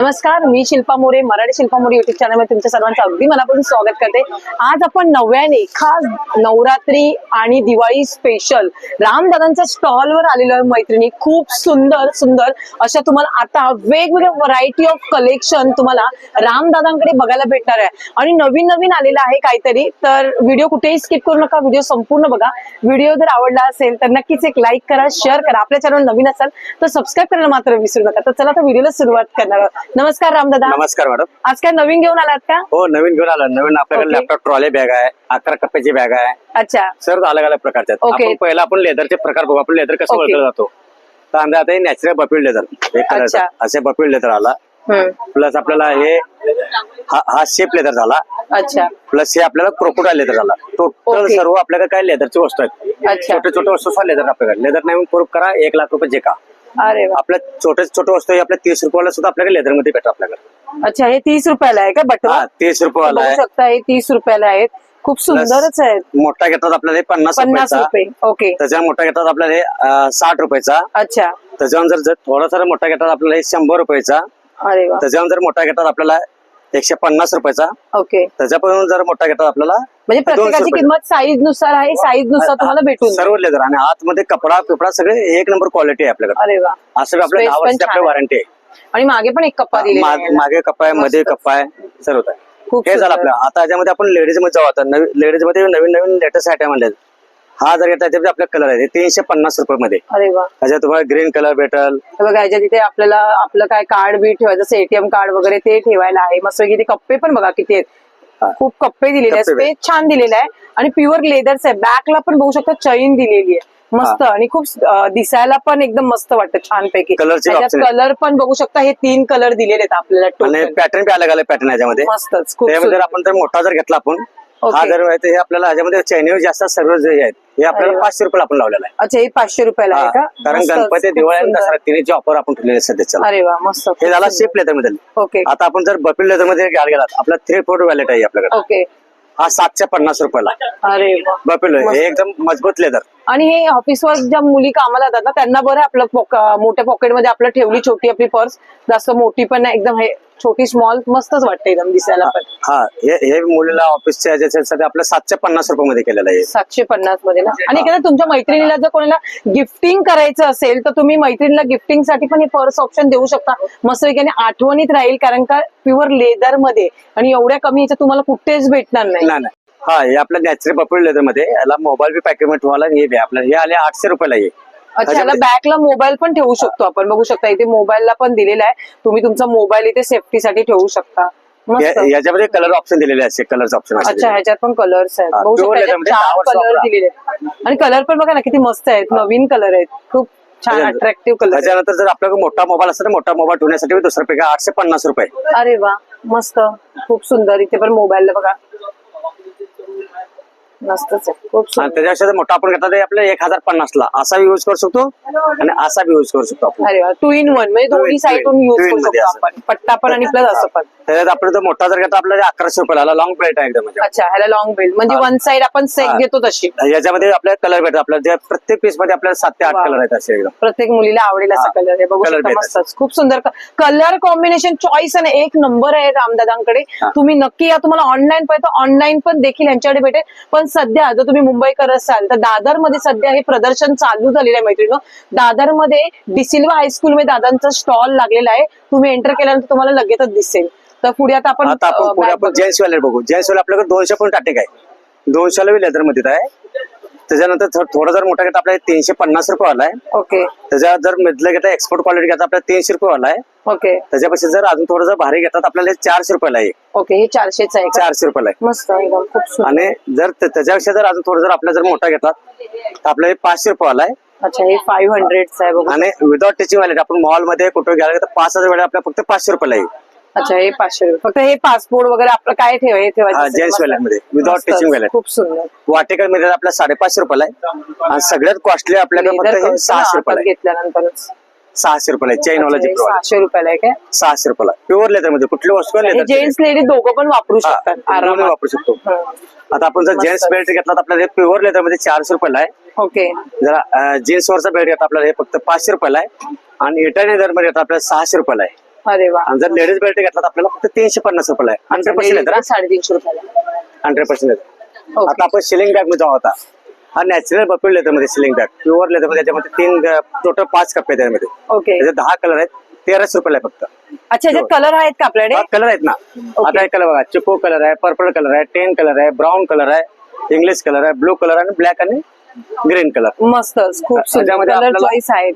नमस्कार मी शिल्पा मोरे मराठी शिल्पा मोरे युट्यूब चॅनलमध्ये तुमच्या सर्वांचं अगदी मनापासून स्वागत करते. आज आपण नव्याने खास नवरात्री आणि दिवाळी स्पेशल रामदादांच्या स्टॉलवर आलेलो आहे मैत्रिणी. खूप सुंदर सुंदर अशा तुम्हाला आता वेगवेगळ्या व्हरायटी ऑफ कलेक्शन तुम्हाला रामदादांकडे बघायला भेटणार आहे. आणि नवीन नवीन आलेलं आहे काहीतरी तर व्हिडिओ कुठेही स्किप करू नका. व्हिडिओ संपूर्ण बघा. व्हिडिओ जर आवडला असेल तर नक्कीच एक लाईक करा शेअर करा. आपल्या चॅनल नवीन असाल तर सबस्क्राईब करायला मात्र विसरू नका. तर चला आता व्हिडिओला सुरुवात करणार आहोत. नमस्कार रामदादा. नमस्कार मॅडम आज काय नवीन घेऊन आलात का? हो नवीन घेऊन आलं. नवीन आपल्याकडे. लॅपटॉप ट्रॉली बॅग आहे अकरा कप्प्याची बॅग आहे. अच्छा. सर्व अलग अलग प्रकारचे आहेत. आपण पहिला आपण लेदरचे प्रकार बघू. आपण लेदर कसं. ओळखलं जातो? तर आमच्या आता हे नॅचरल बपीड लेदर अच्छा. असे बपीड लेदर आला. हम्म. प्लस आपल्याला हे हा हा शेप लेदर झाला. अच्छा. प्लस हे आपल्याला क्रोकोडाईल लेदर झाला. टोटल. सर्व आपल्याकडे काय लेदरची वस्तू आहेत? अच्छा. छोटे छोटे वस्तू लेदर आपल्याकडे. लेदर नवीन प्रूफ करा. एक लाख रुपये जे का. अरे वा. आपल्या छोटे छोटे वस्तू आहे, आपल्या तीस रुपयाला सुद्धा आपल्याकडे लेदरमध्ये भेटतात आपल्याकडे. अच्छा हे तीस रुपयाला आहे का? बटवा? हा तीस रुपयाला बघू आहे. शकता हे तीस रुपयाला आहेत. खूप सुंदरच आहेत. मोठा घेतात आपल्याला हे पन्नास पन्नास रुपयाचा. रुपये. ओके. त्याच्या मोठा घेतात आपल्याला हे अं, साठ रुपयाचा. अच्छा. त्याच्यावर जर जर थोडासा मोठा घेतात आपल्याला हे शंभर रुपयाचा. अरे वा. त्याच्यावर जर मोठा घेतात आपल्याला एकशे पन्नास रुपयाचा. ओके. त्याच्यापासून जर मोठा घेतात आपल्याला म्हणजे प्रत्येकाची. किंमत साईजनुसार आहे साईजनुसार तुम्हाला भेटून. सर्व लेदर आणि आतमध्ये कपडा पिपडा सगळे एक नंबर क्वालिटी आहे आपल्याकडे. अरे वा. असं आपल्या दहा वर्षाची आहे. वॉरंटी आहे. आणि मागे पण एक कप्पा दिलेला मा- आहे. मागे कप्पा आहे मध्ये कप्पा आहे सर्व खूप हे झालं सुंदर. आपलं. आता याच्यामध्ये आपण लेडीजमध्ये जाऊ आता. लेडीजमध्ये नवीन नवीन लेटेस्ट आयटम आणले हा जर घेतला त्याच्यामध्ये आपला कलर आहे. तीनशे पन्नास रुपये मध्ये अरे वा. त्याच्यात तुम्हाला ग्रीन कलर भेटल. हे बघा याच्या तिथे आपल्याला आपलं काय कार्ड बी ठेवायचं जसं एटीएम कार्ड वगैरे ते ठेवायला आहे. मस्त किती कप्पे पण बघा किती आहेत. खूप कप्पे दिलेले आहेत. कप्पे स्पेस छान दिलेला आहे. आणि प्युअर लेदरच आहे. बॅकला पण बघू शकता चैन दिलेली आहे. मस्त. आणि खूप अं, दिसायला पण एकदम मस्त वाटतं छानपैकी. Colour चे त्याच्यात option आहे. कलर पण बघू शकता. हे तीन कलर दिलेले आहेत आपल्याला आणि total. पॅटर्न बी अलग अलग पॅटर्न याच्यामध्ये. मस्तच. खूप त्यामध्ये सुंदर. जर आपण जर मोठा जर घेतला आपण Okay. हा हे आपल्याला ह्याच्यामध्ये चैनीवर जास्त सर्व जे आहेत हे आपल्याला. पाचशे रुपये आपण लावलेला आहे. अच्छा हे पाचशे रुपयाला आहे का? कारण गणपती दिवाळी आणि. दसरा तिन्हीची ऑफर आपण ठेवलेली सध्याच्या अरे वा मस्त हे झाला शेप लेदरमध्ये ओके आता आपण जर बपील लेदरमध्ये घ्यायला गेलात आपला थ्री फोर वॅलेट आहे आपल्याकडे. ओके हा सातशे पन्नास रुपयाला. अरे बपील. हे एकदम मजबूत लेदर आणि हे ऑफिसवर ज्या मुली कामाला जातात ना त्यांना बरं आपलं मोठ्या पॉकेटमध्ये आपलं ठेवली छोटी आपली पर्स जास्त मोठी पण एकदम हे छोटी स्मॉल मस्तच वाटते एकदम दिसायला पण. हा हे हे मुलीला ऑफिसच्या याच्यासाठी आपलं सातशे पन्नास रुपये मध्ये केलेलं आहे. सातशे पन्नासमध्ये ना? आणि एखाद्या तुमच्या मैत्रिणीला जर कोणाला गिफ्टिंग करायचं असेल तर तुम्ही मैत्रिणीला गिफ्टिंगसाठी पण हे पर्स ऑप्शन देऊ शकता. मस्त आठवणीत राहील कारण का प्युअर लेदरमध्ये. आणि एवढ्या कमी याच्यात तुम्हाला कुठेच भेटणार नाही. हा हे आपल्या नॅचरल बपील लेदरमध्ये. याला मोबाईल बी पॅकेटमध्ये ठेवायला हे बी आपल्याला हे आले आठशे रुपयाला हे. अच्छा याला त्याच्यामध्ये- बॅकला मोबाईल पण ठेवू शकतो आपण. बघू शकता इथे मोबाईलला पण दिलेला आहे. तुम्ही तुमचा मोबाईल इथे सेफ्टीसाठी ठेवू शकता. याच्यामध्ये कलर ऑप्शन दिलेले असते कलरचं ऑप्शन अच्छा ह्याच्यात पण कलर्स आहेत. बघू शकता कलर वापरा. दिलेले आहेत. आणि कलर पण बघा ना किती मस्त आहेत. नवीन कलर आहेत. खूप छान अट्रॅक्टिव्ह कलर त्याच्यानंतर जर आपल्याकडे मोठा मोबाईल असेल तर मोठा मोबाईल ठेवण्यासाठी दुसऱ्या पैकी आठशे पन्नास रुपये. अरे वा मस्त. खूप सुंदर. इथे पण मोबाईल बघा. मस्तच आहे. खूप आणि सुंदर. त्याच्यापेक्षा मोठा आपण घेतला तर आपल्याला एक हजार पन्नास ला. असा यूज करू शकतो आणि असा बी यूज करू शकतो आपण. अरे वा टू इन वन म्हणजे दोन्ही साईडून युज करू मध्ये शकतो असं. आपण. पट्टा पण आणि प्लस असं पण. त्याच्यात आपण जर मोठा जर घेतला आपल्याला अकराशे रुपयाला आला लॉंग प्लेट आहे एकदम म्हणजे. अच्छा ह्याला लॉंग बेल्ट म्हणजे हा. वन साइड आपण हा. घेतो तशी. याच्यामध्ये आपल्याला कलर भेटतात. आपल्याला जे प्रत्येक पीसमध्ये आपल्याला सात ते आठ. कलर आहेत असे एकदम. प्रत्येक मुलीला आवडेल असा हा. कलर आहे. बघू शकता भेटतात. मस्तच. खूप सुंदर कलर कॉम्बिनेशन चॉईस आणि एक नंबर आहे रामदादांकडे. हा. तुम्ही नक्की या. तुम्हाला ऑनलाईन पाहिजे ऑनलाईन पण देखील यांच्याकडे भेटेल. पण सध्या जर तुम्ही मुंबईकर असाल तर दादरमध्ये सध्या हे प्रदर्शन चालू झालेलं आहे मैत्रिणी दादरमध्ये डिसिल्वा हायस्कूल मध्ये दादांचा स्टॉल लागलेला आहे. तुम्ही एंटर केल्यानंतर तुम्हाला लगेचच दिसेल. तर पुढे आता आपण आता आपण बघू. वाले वाले आपल्याकडे दोनशे पण टाटे काय? दोनशेला लेदरमध्ये आहे. त्याच्यानंतर थोडा जर मोठा घेता आपल्याला तीनशे पन्नास रुपये आलाय ओके. त्याच्यात जर मधलं घेता एक्सपोर्ट क्वालिटी घेता आपल्याला तीनशे रुपये आलाय ओके. त्याच्यापेक्षा जर अजून थोडं जर भारी घेतात आपल्याला चारशे रुपयाला आहे ओके हे चारशेच आहे का? चारशे रुपयाला आहे. मस्त एकदम खूप सुंदर. आणि जर त्या- त्याच्यापेक्षा जर अजून थोडं जर आपल्याला जर मोठा घेतला तर आपल्याला हे पाचशे रुपये आलाय अच्छा हे फाईव्ह हंड्रेडच आहे बघू. आणि विदाउट टिचिंग वाले आपण मॉलमध्ये कुठे गेला तर पाच हजार वेळा आपल्याला फक्त पाचशे रुपयाला येईल अच्छा हे पाचशे रुपये. फक्त हे पासपोर्ट वगैरे आपलं काय ठेव हे हा, ठेवायचं gents मस्त. wallet मध्ये, teaching wallet. खूप सुंदर. वाटेकरमध्ये आपल्या साडेपाचशे रुपयाला आहे. आणि सगळ्यात कॉस्टली आपल्याकडे फक्त हे सहाशे रुपयाला आहे. घेतल्यानंतरच. सहाशे रुपयाला आहे. चैन वाला अच्छा, हे जिप्रो सहाशे रुपयाला आहे काय? सहाशे रुपयाला. प्युअर लेदरमध्ये. कुठली वस्तू हे लेदर जेंट्स लेडीज दोघं पण वापरू शकतात. आरामात. वापरू शकतो. हं. आता आपण जर मस्त. जेंट्स बेल्ट घेतला तर आपल्याला प्युअर लेदरमध्ये चारशे रुपयाला आहे. ओके. जरा जेंट्स वरचा बेल्ट घेतला आपल्याला हे फक्त पाचशे रुपयाला आहे. आणि इटालियन लेदरमध्ये आपल्याला सहाशे रुपयाला आहे. अरे वा. आणि जर लेडीज बेल्ट घेतला तर आपल्याला फक्त तीनशे पन्नास रुपये आहे हंड्रेड पर्सेंट येतं साडेतीनशे रुपयाला. Hundred percent. आता आपण सिलिंग बॅगमध्ये जाऊ आता. हा नॅचरल बपील लेदरमध्ये सिलिंग बॅग प्युअर लेदरमध्ये त्याच्यामध्ये तीन टोटल पाच कप्पे आहेत त्यामध्ये ओके त्याचे दहा कलर आहेत. तेराशे रुपयाला आहे फक्त. अच्छा याच्यात कलर आहेत का आपल्याकडे? कलर आहेत ना. आता एक कलर बघा. चिको कलर आहे पर्पल कलर आहे टेन कलर आहे ब्राऊन कलर आहे इंग्लिश कलर आहे ब्लू कलर आणि ब्लॅक आणि ग्रीन कलर मस्तच. खूप सुंदर त्याच्यामध्ये कलर आपल्याला- चॉईस आहेत.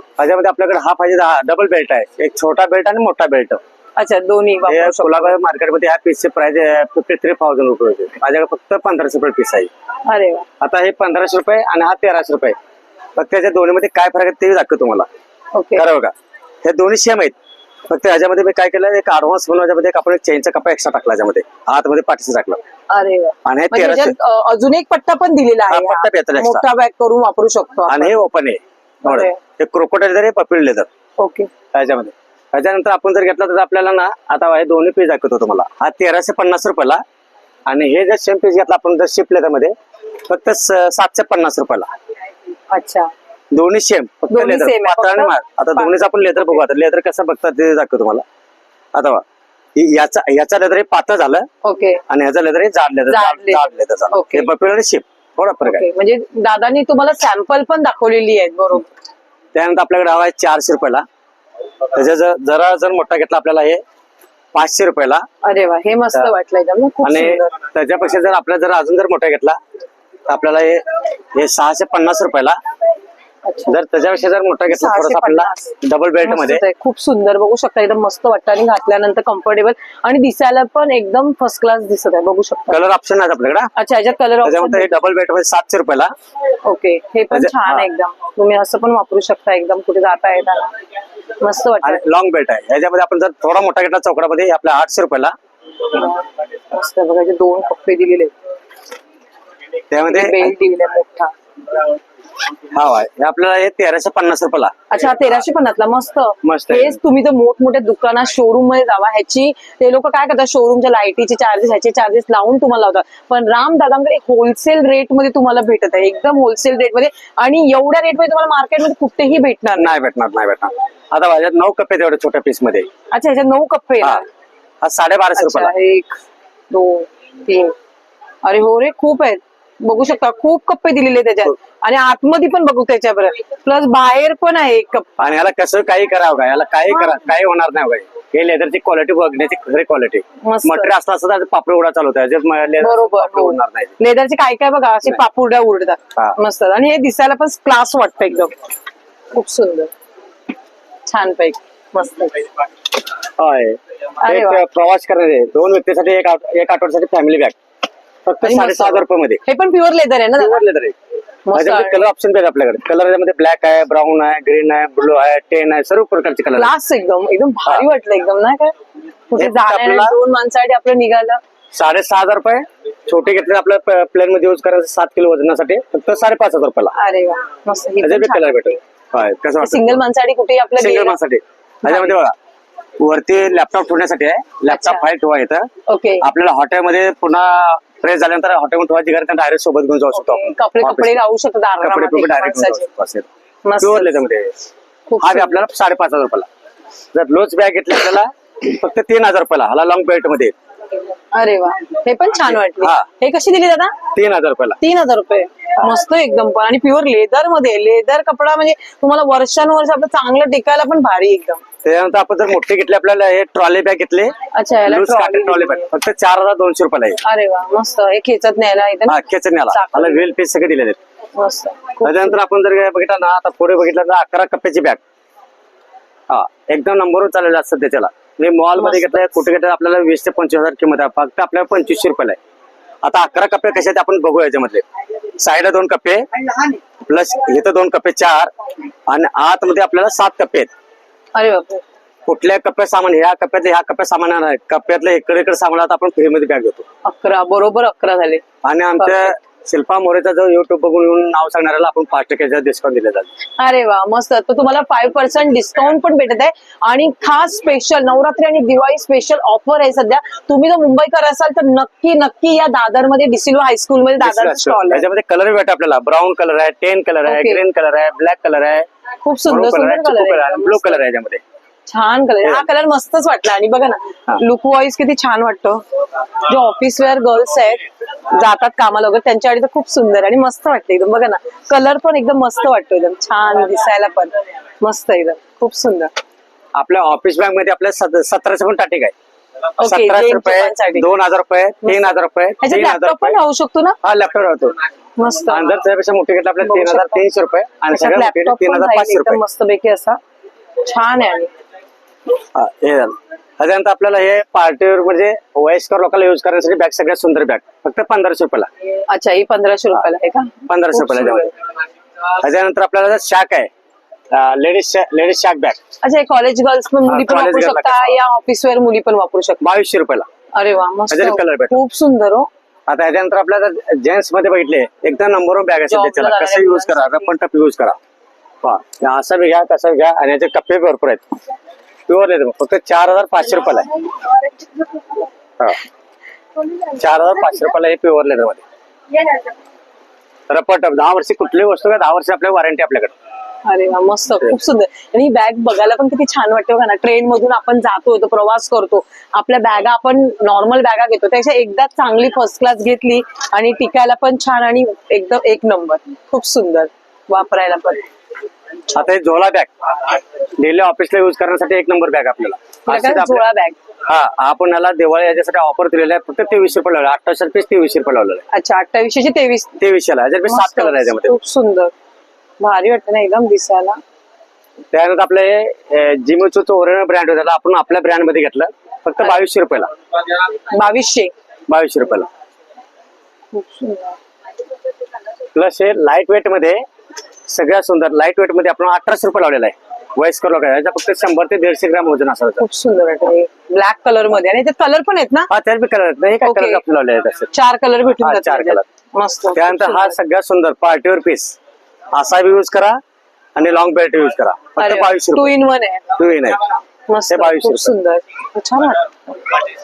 त्याच्यामध्ये आपल्याकडे हा पाहिजे हा डबल बेल्ट आहे. एक छोटा बेल्ट आणि मोठा बेल्ट अच्छा दोन्ही हे. कोलाबाई मार्केटमध्ये ह्या पीसचे प्राइस फिफ्टी थ्री थाउजंड रुपये होते. माझ्याकडे फक्त पंधराशे रुपये पीस आहे. अरे वा. आता हे पंधराशे रुपये आणि हा तेराशे रुपये. फक्त त्याच्या दोन्हीमध्ये काय फरक आहे ते दाखवतो तुम्हाला. ओके. खरं बघा. हे दोन्ही सेम आहेत. फक्त ह्याच्यामध्ये मी काय केलं एक ऍडव्हान्स म्हणून ह्याच्यामध्ये एक आपण एक चेनचा कपा एक्स्ट्रा टाकला ह्याच्यामध्ये आतमध्ये पाठीचं टाकलं. अरे वा. आणि हे म्हणजे तेराशे. याच्यात, अ, अजून एक पट्टा पण दिलेला हा, आहे पट्टा हा. extra. मोठा बॅग करून वापरू शकतो आपण. आणि हे ओपन आहे. हे क्रोकोटाईल लेदर हे पपीळ लेदर ओके. ह्याच्यामध्ये. त्याच्यानंतर आपण जर घेतला तर आपल्याला ना आता हे दोन्ही पीस दाखवतो तुम्हाला. हा तेराशे पन्नास रुपयाला. आणि हे जर सेम पीस घेतला आपण जर शिप लेदरमध्ये फक्त सातशे पन्नास रुपयाला. अच्छा. दोन्ही सेम फक्त लेदर पातळ आणि मार आता दोन्हीच आपण लेदर बघू. आता लेदर कसं बघतात ते दाखवतो तुम्हाला. आता याचा याचा लेदर हे पातळ झालं. ओके. आणि ह्याचा लेदर हे जाड लेदर जाड लेदर झालं. हे पपीळ आणि शिप थोडा फरक आहे. ओके म्हणजे दादानी तुम्हाला सॅम्पल पण दाखवलेली आहेत बरोबर. त्यानंतर आपल्याकडे हवा आहे चारशे रुपयाला. त्याच्या जर- जरा जर मोठा घेतला आपल्याला हे पाचशे रुपयाला. अरे वा हे मस्त. वाटलं एकदम ना, खूप आणि सुंदर. त्याच्यापेक्षा जर आपल्याला जर अजून जर मोठा घेतला तर आपल्याला हे हे सहाशे पन्नास रुपयाला जर त्याच्यापेक्षा जर मोठा घेतला थोडासा आपल्याला. डबल बेल्टमध्ये. खूप सुंदर. बघू शकता एकदम मस्त वाटतं आणि घातल्यानंतर कम्फर्टेबल आणि दिसायला पण एकदम फर्स्ट क्लास दिसत आहे बघू शकता. कलर ऑप्शन आहे आपल्याकडे. अच्छा याच्यात कलर हे डबल बेल्टमध्ये सातशे रुपयाला. ओके हे पण छान. आहे एकदम. तुम्ही असं पण वापरू शकता एकदम कुठे जाता येताना. मस्त वाटतं. लॉंग बेल्ट आहे. ह्याच्यामध्ये आपण जर थोडा मोठा घेतला चौकडामध्ये आपल्या आठशे रुपयाला. मस्त बघा इथे दोन कप्पे दिलेले. त्यामध्ये बेल्ट दिलेला मोठा. हा आहे. हे आपल्याला हे तेराशे पन्नास रुपयाला. अच्छा तेराशे पन्नासला. मस्त. मस्त आहे. हेच तुम्ही तर मोठमोठ्या दुकानात शोरूममध्ये जावा. ह्याची ते लोक काय करतात शोरूमच्या लाईटीचे चार्जेस ह्याचे चार्जेस लावून तुम्हाला लावतात. पण राम दादांकडे होलसेल रेटमध्ये तुम्हाला भेटत आहे. एकदम होलसेल रेटमध्ये. आणि एवढ्या रेटमध्ये तुम्हाला मार्केटमध्ये कुठेही भेटणार नाही. नाही भेटणार नाही भेटणार. आता माझ्यात नऊ कप्पे तेवढे छोट्या पीसमध्ये. अच्छा ह्याच्यात नऊ कप्पे हा. येणार हा साडेबाराशे अच्छा रुपयाला. एक दोन तीन. अरे हो रे खूप आहेत. बघू शकता खूप कप्पे दिलेले त्याच्यात. आणि आतमध्ये पण बघू त्याच्यावर प्लस बाहेर पण आहे एक कप्पा. आणि याला कसं काही करावं का याला काही करा काही होणार नाही बघा हे लेदरची क्वालिटी बघण्याची खरी क्वालिटी मस्त. मटेरियल असतं तर पापड उडा चालू होता याच्यात म- leather बरोबर पापड हो. उडणार नाही. लेदरचे काय काय बघा असे पापुड्या हा. उडतात. मस्त. आणि हे दिसायला पण क्लास वाटतं एकदम. खूप सुंदर. छान पैकी मस्त. होय. अरे एक वा. प्रवास करणारे दोन व्यक्तीसाठी एक आठ- एक आठवड्यासाठी फॅमिली बॅग फक्त. साडेसहा हजार रुपये मध्ये. हे पण प्युअर लेदर आहे ना दादा? आहे. कलर ऑप्शन आहे. आपल्याकडे. कलरमध्ये ब्लॅक आहे ब्राऊन आहे ग्रीन आहे ब्लू आहे टेन आहे सर्व प्रकारचे कलर क्लास एकदम एकदम भारी वाटलं एकदम ना काय कुठे हे आपल्याला- दोन माणसासाठी आपलं निघालं. साडेसहा हजार रुपये. छोटे घेतले आपल्या प्लेन मध्ये यूज करायचं सात किलो वजनासाठी फक्त साडेपाच हजार रुपयाला. अरे वा मस्त. त्याचे बी कलर. भेटेल होय कसं वाटतं? सिंगल माणसासाठी कुठे आपलं सिंगल गेलं- माणसाठी त्याच्यामध्ये बघा वरती लॅपटॉप ठेवण्यासाठी आहे. लॅपटॉप अच्छा. फाईल ठेवा येतं ओके आपल्याला हॉटेलमध्ये पुन्हा फ्रेश झाल्यानंतर हॉटेलमध्ये ठेवायची गरज डायरेक्ट सोबत घेऊन जाऊ शकतो. कपडे कपडे. राहू शकतात कपडे डायरेक्ट. प्युअर लेदरमध्ये हा बी. आपल्याला साडेपाच हजार रुपयाला. जर लोच बॅग घेतली आपल्याला फक्त तीन हजार रुपयाला. हाला लॉंग बेल्टमध्ये. अरे वा. हे पण छान वाटले. हा. हे कशी दिली दादा? तीन हजार रुपयाला. तीन हजार रुपये. मस्त एकदम पण. आणि प्युअर लेदरमध्ये. लेदर कपडा म्हणजे तुम्हाला वर्षानुवर्ष आपलं चांगलं टिकायला पण भारी एकदम. त्याच्यानंतर आपण जर मोठे घेतले आपल्याला हे ट्रॉली बॅग घेतले. अच्छा याला trolley ट्रॉली बॅग फक्त चार हजार दोनशे रुपयाला आहे. अरे वा मस्त. हे खेचत न्यायला हा चाकू. मला व्हील पीस सगळे दिलेले आहेत. मस्त. खूप त्याच्यानंतर आपण जर बघितलं ना आता पुढे बघितलं तर अकरा कप्प्याची बॅग हा एकदम नंबरवर चाललेलं असतं त्याच्याला. मी मॉलमध्ये मस्त. घेतलं कुठे घेतलं आपल्याला वीस ते पंचवीस हजार किंमत आहे. फक्त आपल्याला पंचवीसशे रुपयाला आहे. आता अकरा कप्पे कसे आहेत आपण बघू याच्यामधले. साईडला दोन कप्पे प्लस इथं दोन कप्पे चार आणि आतमध्ये आपल्याला सात कप्पे आहेत. अरे बापरे. कुठल्या कप्प्यात सामान ह्या कप्प्यातले ह्या कप्प्यात सामान येणार आहे कप्प्यातलं इकडे इकडे सामान आता आपण फ्रीमध्ये बॅग घेतो. अकरा बरोबर अकरा झाले. आणि आमच्या शिल्पा मोरेचा जो युट्यूब बघून येऊन नाव सांगणाऱ्याला आपण पाच टक्क्याचा डिस्काउंट दिला जातो अरे वा मस्त. तर तुम्हाला फाईव्ह पर्सेंट डिस्काउंट पण भेटत आहे. आणि खास स्पेशल नवरात्री आणि दिवाळी स्पेशल ऑफर आहे सध्या. तुम्ही जर मुंबईकर असाल तर नक्की नक्की या दादरमध्ये डिसिलो हायस्कूल मध्ये दादर स्टॉल त्याच्यामध्ये कलर भेटत आपल्याला. ब्राऊन कलर आहे टेन कलर आहे Okay. ग्रीन कलर आहे ब्लॅक कलर आहे. खूप सुंदर सुंदर कलर आहे. ब्लू कलर आहे याच्यामध्ये. छान कलर हा कलर मस्तच वाटला. आणि बघा ना हा. लुक वाईज किती छान वाटतो. जे ऑफिस वेअर गर्ल्स आहेत जातात कामाला वगैरे त्यांच्यासाठी तर खूप सुंदर आणि मस्त वाटतं एकदम. बघा ना कलर पण एकदम मस्त वाटतो एकदम. छान दिसायला पण. मस्त एकदम. खूप सुंदर. आपल्या ऑफिस बँकमध्ये आपल्या सत- सतराशे पण टाटिक आहे. सतराशे रुपये. दोन हजार रुपये तीन हजार रुपये लॅपटॉप पण राहू शकतो ना? हा लॅपटॉप राहतो. मस्त. जर त्यापेक्षा मोठी घेतलं आपल्याला तीन हजार. तीनशे रुपये आणि सगळ्यात मोठी तीन हजार पाचशे रुपये. मस्तपैकी असा. छान आहे आणि. हा, हे झालं. त्याच्यानंतर आपल्याला हे पार्टीवर म्हणजे वयस्कर लोकांना युज करण्यासाठी बॅग सगळ्यात सुंदर बॅग फक्त पंधराशे रुपयाला. अच्छा ही पंधराशे रुपयाला आहे का? पंधराशे खूप रुपयाला सुंदर. त्याच्यानंतर आपल्याला शाक आहे लेडीज लेडीज शाक बॅग अच्छा कॉलेज गर्ल्स पण मुली पण college वापरू girl ला शकता कसं? या ऑफिस वेअर मुली पण वापरू शकता. बावीसशे रुपयाला. अरे वा मस्त. त्याच्यात color. खूप सुंदर हो. आता याच्यानंतर आपल्याला जेंट्समध्ये बघितले एकदम नंबर बॅग असेल त्याच्याला. कसं युज करा? रपण टप युज करा. पहा, हे असं बी घ्या कसं बी घ्या आणि याचे कप्पे भरपूर आहेत. प्युअर येते फक्त चार हजार पाचशे रुपयाला आहे. हा. चार हजार पाचशे रुपयाला हे प्युअर लेदरमध्ये. रपट टप दहा वर्षी कुठलीही वस्तू का दहा वर्ष आपल्या वॉरंटी आपल्याकडे. अरे वा मस्त. खूप सुंदर. आणि ही बॅग बघायला पण किती छान वाटते बघा ना. ट्रेन मधून आपण जातो तो प्रवास करतो. आपल्या बॅगा आपण नॉर्मल बॅगा घेतो. त्याच्या एकदा चांगली फर्स्ट क्लास घेतली आणि टिकायला पण छान आणि एकदम एक नंबर खूप सुंदर. वापरायला पण. आता हे झोला बॅग डेली ऑफिसला युज करण्यासाठी एक नंबर बॅग आपल्याला. झोळा बॅग हा आपण याला दिवाळी याच्यासाठी ऑफर दिलेला आहे. फक्त तेवीसशे रुपये लावले. अठराशे रुपये तेवीसशे रुपये लावलेलं. आहे अच्छा अठ्ठावीसशे तेवीस. तेवीसशेला. याच्यात सात. कलर आहे त्यामध्ये. खूप सुंदर. भारी वाटतं ना एकदम दिसायला. त्यानंतर आपले जिमोचो ओरिजिनल ब्रँड होता आपण आपल्या ब्रँडमध्ये घेतलं. फक्त बावीसशे रुपयाला. बावीसशे. बावीसशे रुपयाला. प्लस हे लाइट वेटमध्ये सगळ्यात सुंदर लाइट वेटमध्ये आपण अठराशे रुपये लावलेला आहे. वयस्कर लोक याचा फक्त शंभर ते दीडशे ग्राम वजन असायचं खूप सुंदर ब्लॅक कलरमध्ये. आणि कलर पण आहेत ना? हा त्यात बी कलर आहेत. हे. कलर लावले आहेत असे चार कलर भेटून हा, चार color. मस्त. त्यानंतर हा सगळ्यात सुंदर पार्टीवर पीस असा बी यूज करा आणि लॉंग बेल्ट यूज करा फक्त बावीसशे टू इन वन आहे टू नाही मस्त ते बावीसशे खूप रुपये. सुंदर छान वाटतं. भारी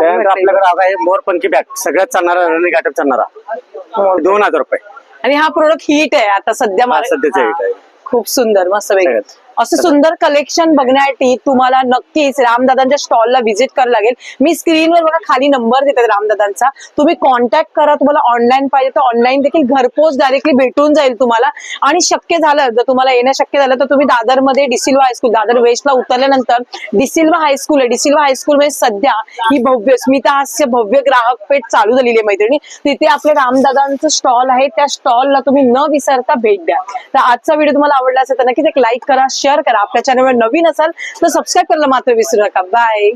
त्यानंतर वाटतं आपल्याकडे आता आहे मोरपंखी बॅग सगळ्यात चालणारा रनिंग आयटम चालणारा एकदम. दोन हजार रुपये आणि हा प्रोडक्ट हिट आहे आता सध्या हा, मार्केट- सध्याचं हा. hit आहे. खूप सुंदर मस्त सगळ्यात. असं सुंदर कलेक्शन बघण्यासाठी तुम्हाला नक्कीच रामदादांच्या स्टॉलला व्हिजिट करावं लागेल. मी स्क्रीनवर बघा खाली नंबर देते रामदादांचा. तुम्ही कॉन्टॅक्ट करा तुम्हाला ऑनलाईन पाहिजे तर ऑनलाईन देखील घरपोच डायरेक्टली भेटून जाईल तुम्हाला. आणि शक्य झालं जर तुम्हाला येणं शक्य झालं तर तुम्ही दादरमध्ये डिसिल्वा हायस्कूल दादर वेस्टला उतरल्यानंतर डिसिल्वा हायस्कूल आहे. डिसिल्वा हायस्कूल मध्ये सध्या ही भव्य स्मिता हास्य भव्य ग्राहक पेठ चालू झालेली आहे मैत्रिणी. तिथे आपले रामदादांचं स्टॉल आहे. त्या स्टॉलला तुम्ही न विसरता भेट द्या. तर आजचा व्हिडिओ तुम्हाला आवडला असेल तर नक्कीच एक लाईक करा शेअर करा. आपल्या चॅनलवर नवीन असाल तर सबस्क्राईब करायला मात्र विसरू नका. बाय